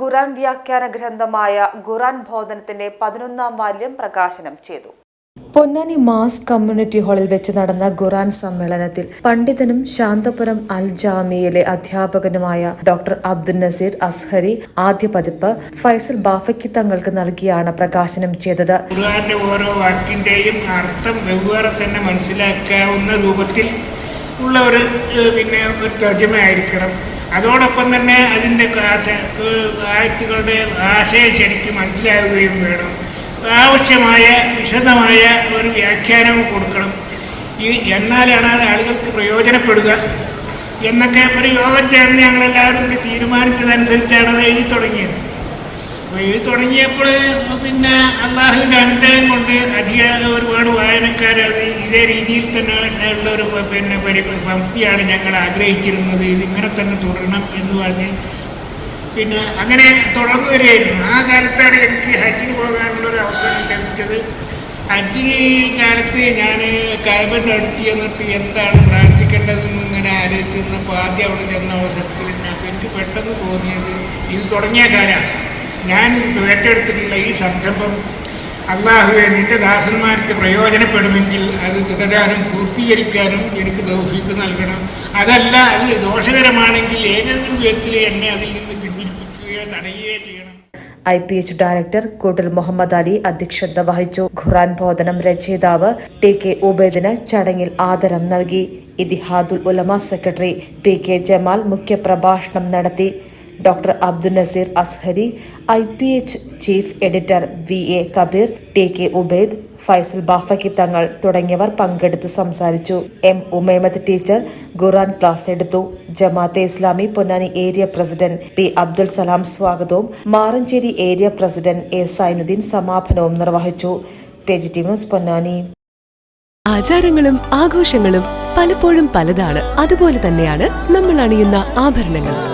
ഖുറാൻ വ്യാഖ്യാന ഗ്രന്ഥമായ ഖുറാൻ ബോധനത്തിന്റെ പതിനൊന്നാം വാല്യം പ്രകാശനം ചെയ്തു. പൊന്നാനി മാസ് കമ്മ്യൂണിറ്റി ഹാളിൽ വെച്ച് നടന്ന ഖുറാൻ സമ്മേളനത്തിൽ പണ്ഡിതനും ശാന്തപുരം അൽ ജാമിയയിലെ അധ്യാപകനുമായ ഡോക്ടർ അബ്ദുൽ നസീർ അസ്ഹരി ആദ്യ പതിപ്പ് ഫൈസൽ ബാഫയ്ക്ക് തങ്ങൾക്ക് നൽകിയാണ് പ്രകാശനം ചെയ്തത്. ഖുറാന്റെ ഓരോ വാക്കിന്റെയും അർത്ഥം വെവ്വേറെ തന്നെ മനസ്സിലാക്കാവുന്ന രൂപത്തിൽ ഉള്ള ഒരു പിന്നെ ഒരു തർജമയായിരിക്കണം. അതോടൊപ്പം തന്നെ അതിന്റെ ആയത്തുകളുടെ ആശയം ശരിക്കും മനസ്സിലാവുകയും വേണം. ആവശ്യമായ വിശദമായ ഒരു വ്യാഖ്യാനവും കൊടുക്കണം. ഈ എന്നാലാണ് അത് ആളുകൾക്ക് പ്രയോജനപ്പെടുക. എന്നൊക്കെ ഒരു യോഗം ചേർന്ന് ഞങ്ങളെല്ലാവരും തീരുമാനിച്ചതനുസരിച്ചാണ് അത് എഴുതി തുടങ്ങിയത്. ഇത് തുടങ്ങിയപ്പോൾ പിന്നെ അള്ളാഹുവിന്റെ അനുഗ്രഹം കൊണ്ട് അധിക ഒരുപാട് വായനക്കാർ അത് ഇതേ രീതിയിൽ തന്നെ ഉള്ള ഒരു പിന്നെ പരി ഭക്തിയാണ് ഞങ്ങൾ ആഗ്രഹിച്ചിരുന്നത്. ഇതിങ്ങനെ തന്നെ തുടരണം എന്ന് പറഞ്ഞ് പിന്നെ അങ്ങനെ തുടർന്നു വരികയായിരുന്നു ആ കാലത്താണ് എനിക്ക് ഹജ്ജിന് പോകാനുള്ള ഒരു അവസരം ലഭിച്ചത്. ഹജ്ജിന് കാലത്ത് ഞാൻ കാബിന്റെ അടുത്ത് ചെന്നിട്ട് എന്താണ് പ്രാർത്ഥിക്കേണ്ടതെന്ന് ഇങ്ങനെ ആലോചിച്ച് നിന്നപ്പോൾ ആദ്യം അവിടെ ചെന്ന അവസരത്തിൽ എനിക്ക് പെട്ടെന്ന് തോന്നിയത് ഇത് തുടങ്ങിയ കാലമാണ്. ഞാൻ ഏറ്റെടുത്തിട്ടുള്ള ഈ സംരംഭം അള്ളാഹുവെ നിന്റെ ദാസന്മാർക്ക് പ്രയോജനപ്പെടുമെങ്കിൽ അത് തുടരാനും പൂർത്തീകരിക്കാനും എനിക്ക് ദൗഫീക്ക് നൽകണം. അതല്ല അത് ദോഷകരമാണെങ്കിൽ ഏതെങ്കിലും വിധത്തിൽ എന്നെ അതിൽ നിന്ന് പിന്തിരിപ്പിക്കുകയോ തടയുകയോ ചെയ്യണം. ഐ പി എച്ച് ഡയറക്ടർ കൂട്ടൽ മുഹമ്മദ് അലി അധ്യക്ഷത വഹിച്ചു. ഖുറാൻ ബോധനം രചയിതാവ് ടി കെ ഉബേദിന് ചടങ്ങിൽ ആദരം നൽകി. Ittihadul Ulama secretary P K Jamal മുഖ്യപ്രഭാഷണം നടത്തി. Doctor Abdul Nasir Azhari I P H chief editor V A Kabeer T K Ubaid Faisal Bafaqi Thangal തുടങ്ങിയവർ പങ്കെടുത്ത് സംസാരിച്ചു. M Umaimath teacher Quran class എടുത്തു. Jamaate Islami Ponnani area president P Abdul Salam സ്വാഗതവും. Maranchery area president A Zainuddin സമാപനവും നിർവഹിച്ചു. News Ponnani. ആചാരങ്ങളും ആഘോഷങ്ങളും പലപ്പോഴും പലതാണ്. അതുപോലെ തന്നെയാണ് നമ്മൾ അണിയുന്ന ആഭരണങ്ങൾ